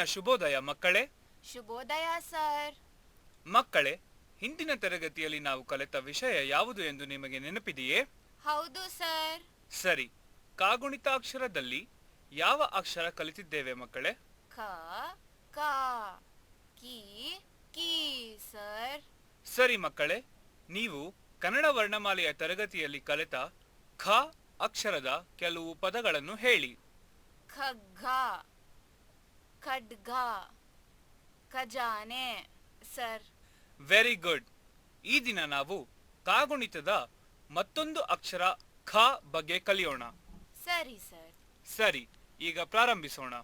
ಇಂದಿನ ಶುಭೋದಯ ಮಕ್ಕಳೇ. ಶುಭೋದಯ ಸರ್. ಮಕ್ಕಳೇ ಹಿಂದಿನ ತರಗತಿಯಲ್ಲಿ ನಾವು ಕಲಿತ ವಿಷಯ ಯಾವುದು ಎಂದು ನಿಮಗೆ ನೆನಪಿದೆಯೇ? ಹೌದು ಸರ್. ಸರಿ ಕಾಗುಣಿತಾಕ್ಷರದಲ್ಲಿ ಯಾವ ಅಕ್ಷರ ಕಲಿತಿದ್ದೇವೆ ಮಕ್ಕಳೇ? ಖ ಕ ಕಿ ಕಿ ಸರ್. ಸರಿ ಮಕ್ಕಳೇ ನೀವು ಕನ್ನಡ ವರ್ಣಮಾಲೆಯ ತರಗತಿಯಲ್ಲಿ ಕಲಿತ ಖ ಅಕ್ಷರದ ಕೆಲವು ಪದಗಳನ್ನು ಹೇಳಿ. ಖಗ್ಗ ಖಡ್ಗ. ಖಜಾನೆ ಸರ್. ವೆರಿ ಗುಡ್ ಈ ದಿನ ನಾವು ಕಾಗುಣಿತದ ಮತ್ತೊಂದು ಅಕ್ಷರ ಖ ಬಗ್ಗೆ ಕಲಿಯೋಣ. ಸರಿ ಸರ್. ಸರಿ ಈಗ ಪ್ರಾರಂಭಿಸೋಣ.